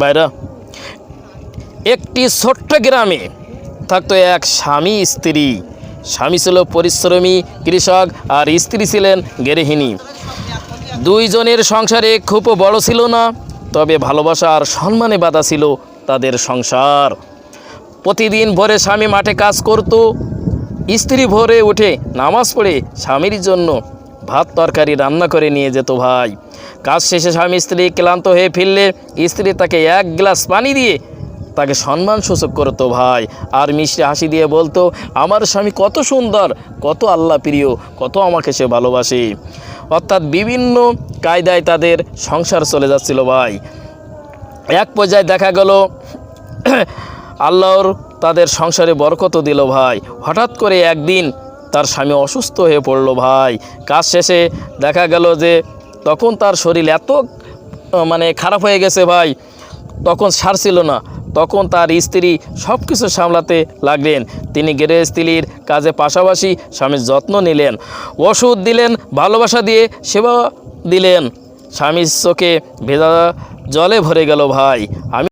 বাইরা একটি ছোট্ট গ্রামে থাকতো এক স্বামী স্ত্রী। স্বামী ছিল পরিশ্রমী কৃষক আর স্ত্রী ছিলেন গেরহিনী দুইজনের সংসারে খুব বড় ছিল না, তবে ভালোবাসা আর সম্মানে বাধা ছিল তাদের সংসার। প্রতিদিন ভোরে স্বামী মাঠে কাজ করত, স্ত্রী ভোরে উঠে নামাজ পড়ে স্বামীর জন্য ভাত তরকারি রান্না করে নিয়ে যেত ভাই। কাজ শেষে স্বামী স্ত্রী ক্লান্ত হয়ে ফিরলে স্ত্রী তাকে এক গ্লাস পানি দিয়ে তাকে সম্মান সূচক করতো ভাই। আর মিষ্টি হাসি দিয়ে বলতো, আমার স্বামী কত সুন্দর, কত আল্লাহ প্রিয়, কত আমাকে সে ভালোবাসে। অর্থাৎ বিভিন্ন কায়দায় তাদের সংসার চলে যাচ্ছিল ভাই। এক পর্যায়ে দেখা গেল, আল্লাহর তাদের সংসারে বরকত দিল ভাই। হঠাৎ করে একদিন তার স্বামী অসুস্থ হয়ে পড়ল ভাই। কাজ শেষে দেখা গেল যে তখন তার শরীর এত মানে খারাপ হয়ে গেছে ভাই। তখন সারছিল না। তখন তার স্ত্রী সব কিছু সামলাতে লাগলেন। তিনি গৃহস্ত্রীর কাজে পাশাপাশি স্বামীর যত্ন নিলেন। ওষুধ দিলেন, ভালোবাসা দিয়ে সেবা দিলেন। স্বামীর চোখে ভেজা জলে ভরে গেল ভাই। আমি